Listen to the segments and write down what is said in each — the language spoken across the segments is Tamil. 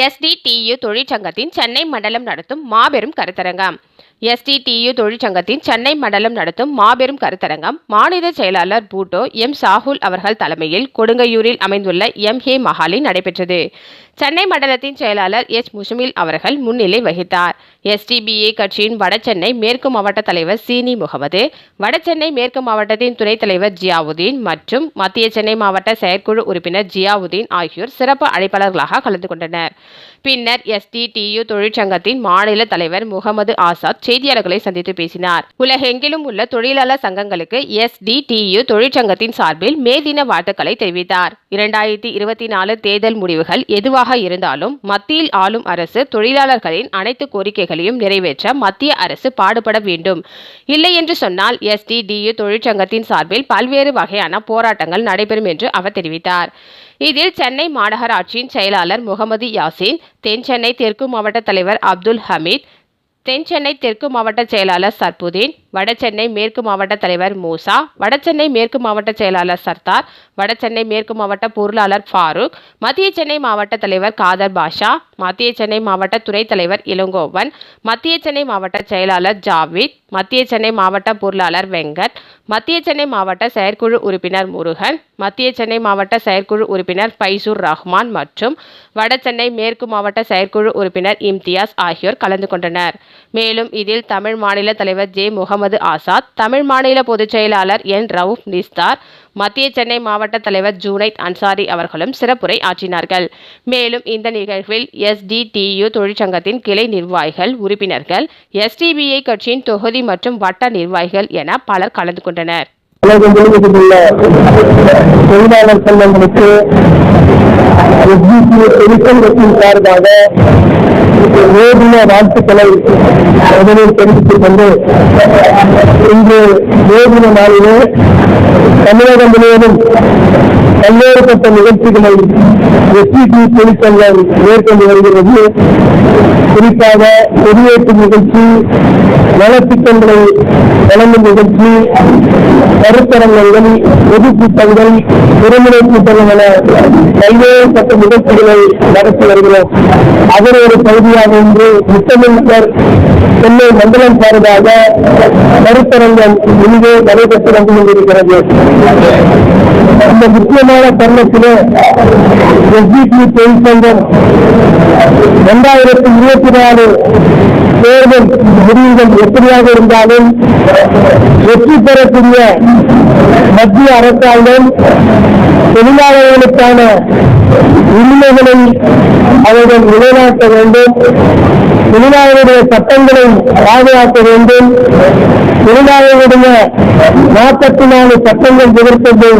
எஸ்டிடியு தொழிற்சங்கத்தின் சென்னை மண்டலம் நடத்தும் மாபெரும் கருத்தரங்கம். எஸ்டிடியு தொழிற்சங்கத்தின் சென்னை மண்டலம் நடத்தும் மாபெரும் கருத்தரங்கம் மாநில செயலாளர் பூட்டோ எம் சாகுல் அவர்கள் தலைமையில் கொடுங்கையூரில் அமைந்துள்ள எம் ஹே மஹாலில் நடைபெற்றது. சென்னை மண்டலத்தின் செயலாளர் எச். முஷமில் அவர்கள் முன்னிலை வகித்தார். எஸ்டிபிஏ கட்சியின் வடசென்னை மேற்கு மாவட்ட தலைவர் சீனி முகமது வடசென்னை மேற்கு மாவட்டத்தின் துணைத் தலைவர் ஜியாவுதீன் மற்றும் மத்திய சென்னை மாவட்ட செயற்குழு உறுப்பினர் ஜியாவுதீன் ஆகியோர் சிறப்பு அழைப்பாளர்களாக கலந்து கொண்டனர். பின்னர் எஸ்டிடியு தொழிற்சங்கத்தின் மாநில தலைவர் முகமது ஆசாத் செய்தியாளர்களை சந்தித்து பேசினார். உலகெங்கிலும் உள்ள தொழிலாளர் சங்கங்களுக்கு எஸ்டிடியு தொழிற்சங்கத்தின் சார்பில் மே தின வாழ்த்துக்களை தெரிவித்தார். இரண்டாயிரத்தி இருபத்தி நாலு தேர்தல் முடிவுகள் எதுவாக இருந்தாலும் மத்தியில் ஆளும் அரசு தொழிலாளர்களின் அனைத்து கோரிக்கைகளையும் நிறைவேற்ற மத்திய அரசு பாடுபட வேண்டும். இல்லை என்று சொன்னால் எஸ்டிடியு தொழிற்சங்கத்தின் சார்பில் பல்வேறு வகையான போராட்டங்கள் நடைபெறும் என்று அவர் தெரிவித்தார். இதில் சென்னை மாநகராட்சியின் செயலாளர் முகமது யாசின் தென் சென்னை தெற்கு மாவட்ட தலைவர் அப்துல் ஹமீத் தென் சென்னை தெற்கு மாவட்ட செயலாளர் சர்புதீன் வடசென்னை மேற்கு மாவட்ட தலைவர் மூசா வடசென்னை மேற்கு மாவட்ட செயலாளர் சர்தார் வடசென்னை மேற்கு மாவட்ட பொருளாளர் ஃபாரூக் மத்திய சென்னை மாவட்ட தலைவர் காதர் பாஷா மத்திய சென்னை மாவட்ட துணைத் தலைவர் இளங்கோவன் மத்திய சென்னை மாவட்ட செயலாளர் ஜாவித் மத்திய சென்னை மாவட்ட பொருளாளர் வெங்கட் மத்திய சென்னை மாவட்ட செயற்குழு உறுப்பினர் முருகன் மத்திய சென்னை மாவட்ட செயற்குழு உறுப்பினர் பைசூர் ரஹ்மான் மற்றும் வடசென்னை மேற்கு மாவட்ட செயற்குழு உறுப்பினர் இம்தியாஸ் ஆகியோர் கலந்து கொண்டனர். மேலும் இதில் தமிழ் மாநில தலைவர் ஜே முகமது ஆசாத் தமிழ் மாநில பொதுச் செயலாளர் என். ரவுப் நிஸ்தார் மத்திய சென்னை மாவட்ட தலைவர் ஜூனைத் அன்சாரி அவர்களும் சிறப்புரை ஆற்றினார்கள். மேலும் இந்த நிகழ்வில் எஸ்டிடியு தொழிற்சங்கத்தின் கிளை நிர்வாகிகள் உறுப்பினர்கள் எஸ்டிபிஐ கட்சியின் தொகுதி மற்றும் வட்ட நிர்வாகிகள் என பலர் கலந்து கொண்டனர். உலகம் முழுவதும் உள்ள தொழிலாளர் சங்கங்களுக்கு தொழிற்சங்கத்தின் சார்பாக வேதிய வாழ்த்துக்களை முதலில் தெரிவித்துக் கொண்டு இன்று வேதின நாளிலே தமிழகம் முழுவதும் பல்வேறுபட்ட நிகழ்ச்சிகளை எஸ்பிசி தொழிற்சங்கம் மேற்கொண்டு வருகிறது. குறிப்பாக கொடியேற்று நிகழ்ச்சி நலத்திட்டங்களை வழங்கும் நிகழ்ச்சி கருத்தரங்கங்கள் பொதுக்கூட்டங்கள் திருமுறை கூட்டங்கள் என பட்ட நிகழ்ச்சிகளை நடத்தி வருகிறோம். அதன் ஒரு பகுதியாக இன்று முத்தமிழர் சென்னை மண்டலம் சார்பாக கருத்தரங்கம் இங்கே நடைபெற்று வந்து கொண்டிருக்கிறது. அந்த முக்கியமான தருணத்திலே எஸ்பிபி தொழிற்சங்கம் இரண்டாயிரத்தி இருபத்தி நாலு தேர்தல் முடிவுகள் எப்படியாக இருந்தாலும் வெற்றி பெறக்கூடிய மத்திய அரசாங்கம் தொழிலாளர்களுக்கான உரிமைகளை அவர்கள் நிலைநாட்ட வேண்டும். தொழிலாளர்களுடைய சட்டங்களை பாதுகாக்க வேண்டும். தொழிலாளர்களுடைய நாற்பத்தி நாலு சட்டங்கள் எதிர்த்தது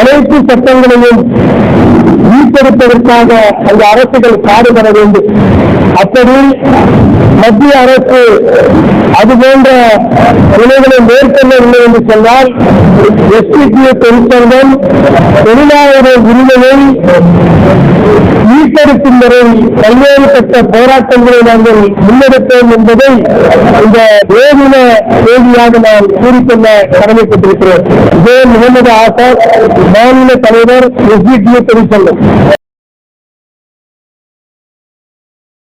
அனைத்து சட்டங்களையும் மீட்டெடுப்பதற்காக அந்த அரசுகள் பாடுபட வேண்டும். அப்படி மத்திய அரசு அது போன்ற நிலைகளை மேற்கொள்ளவில்லை என்று சொன்னால் எஸ்பிபிஐ தொழிற்சங்கம் தொழிலாளர்கள் உரிமையை மீட்டெடுக்கும் வரை பல்வேறுபட்ட போராட்டங்களை நாங்கள் முன்னெடுப்போம் என்பதை இந்த வேதின செய்தியாக நாம் கூறிக்கொள்ள கடமைப்பட்டிருக்கிறோம். இதே முகமது ஆசாத் மாநில தலைவர் எஸ்பிடிஏ தொழிற்சங்கம். luôn.